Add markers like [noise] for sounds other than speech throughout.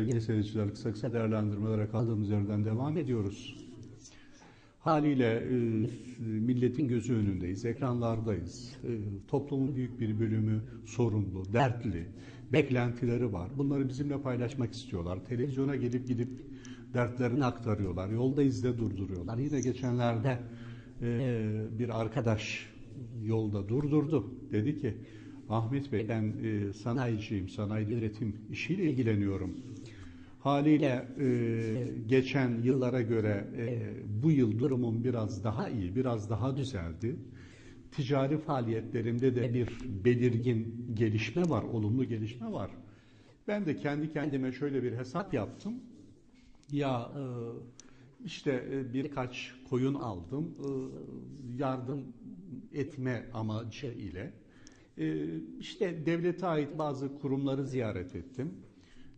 Sevgili seyirciler, kısa kısa değerlendirmelere kaldığımız yerden devam ediyoruz. Haliyle e, milletin gözü önündeyiz, ekranlardayız. E, toplumun büyük bir bölümü sorunlu, dertli, beklentileri var. Bunları bizimle paylaşmak istiyorlar. Televizyona gelip gidip dertlerini aktarıyorlar. Yolda izde durduruyorlar. Yine geçenlerde e, bir arkadaş yolda durdurdu. Dedi ki, Ahmet Bey ben sanayiciyim, sanayi üretim işiyle ilgileniyorum. Haliyle e, geçen yıllara göre e, bu yıl durumum biraz daha iyi, biraz daha düzeldi. Ticari faaliyetlerimde de bir belirgin gelişme var, olumlu gelişme var. Ben de kendi kendime şöyle bir hesap yaptım. Ya e, işte e, birkaç koyun aldım, e, yardım etme amacı ile. E, işte devlete ait bazı kurumları ziyaret ettim.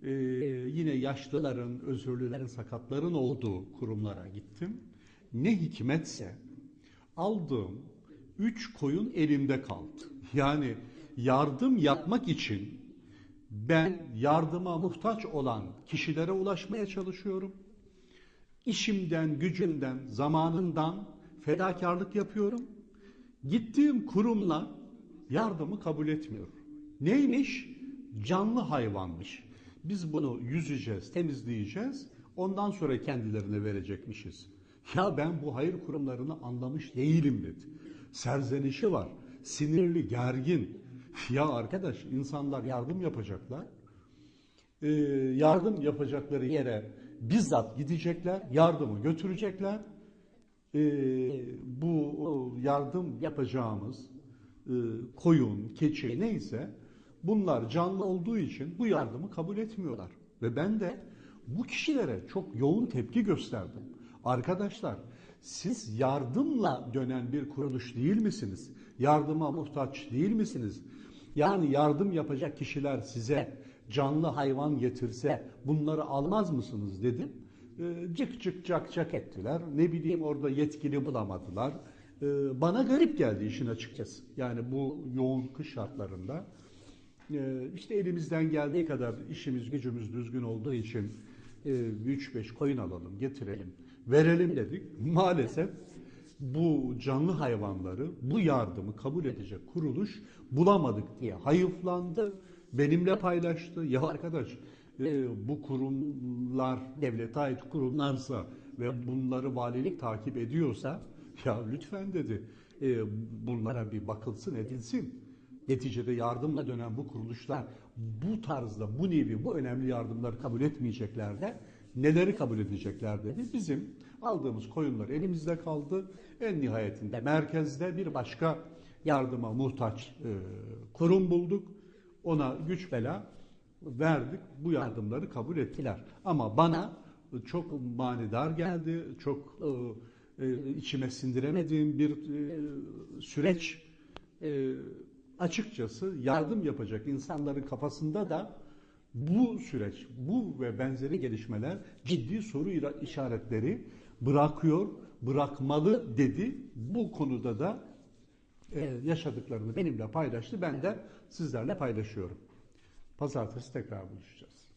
Ee, yine yaşlıların, özürlülerin, sakatların olduğu kurumlara gittim. Ne hikmetse aldığım üç koyun elimde kaldı. [laughs] Yani yardım yapmak için ben yardıma muhtaç olan kişilere ulaşmaya çalışıyorum. İşimden, gücümden, zamanından fedakarlık yapıyorum. Gittiğim kurumla yardımı kabul etmiyor. Neymiş? Canlı hayvanmış. Biz bunu yüzeceğiz, temizleyeceğiz. Ondan sonra kendilerine verecekmişiz. Ya ben bu hayır kurumlarını anlamış değilim dedi. Serzenişi var. Sinirli, gergin. Ya arkadaş insanlar yardım yapacaklar. Ee, yardım yapacakları yere bizzat gidecekler. Yardımı götürecekler. Ee, bu yardım yapacağımız e, koyun, keçi neyse Bunlar canlı olduğu için bu yardımı kabul etmiyorlar. Ve ben de bu kişilere çok yoğun tepki gösterdim. Arkadaşlar siz yardımla dönen bir kuruluş değil misiniz? Yardıma muhtaç değil misiniz? Yani yardım yapacak kişiler size canlı hayvan getirse bunları almaz mısınız dedim. Ee, cık cık cak cak ettiler. Ne bileyim orada yetkili bulamadılar. Ee, bana garip geldi işin açıkçası. Yani bu yoğun kış şartlarında. Ee, işte elimizden geldiği kadar işimiz gücümüz düzgün olduğu için 3-5 e, koyun alalım, getirelim, verelim dedik. Maalesef bu canlı hayvanları, bu yardımı kabul edecek kuruluş bulamadık diye hayıflandı, benimle paylaştı. Ya arkadaş e, bu kurumlar devlete ait kurumlarsa ve bunları valilik takip ediyorsa ya lütfen dedi e, bunlara bir bakılsın edilsin. Neticede yardımla dönen bu kuruluşlar bu tarzda, bu nevi, bu önemli yardımları kabul etmeyecekler de neleri kabul edecekler dedi. Bizim aldığımız koyunlar elimizde kaldı. En nihayetinde merkezde bir başka yardıma muhtaç e, kurum bulduk. Ona güç bela verdik. Bu yardımları kabul ettiler. Ama bana çok manidar geldi. Çok e, e, içime sindiremediğim bir e, süreç e, açıkçası yardım yapacak insanların kafasında da bu süreç, bu ve benzeri gelişmeler ciddi soru işaretleri bırakıyor, bırakmalı dedi. Bu konuda da e, yaşadıklarını benimle paylaştı. Ben de sizlerle paylaşıyorum. Pazartesi tekrar buluşacağız.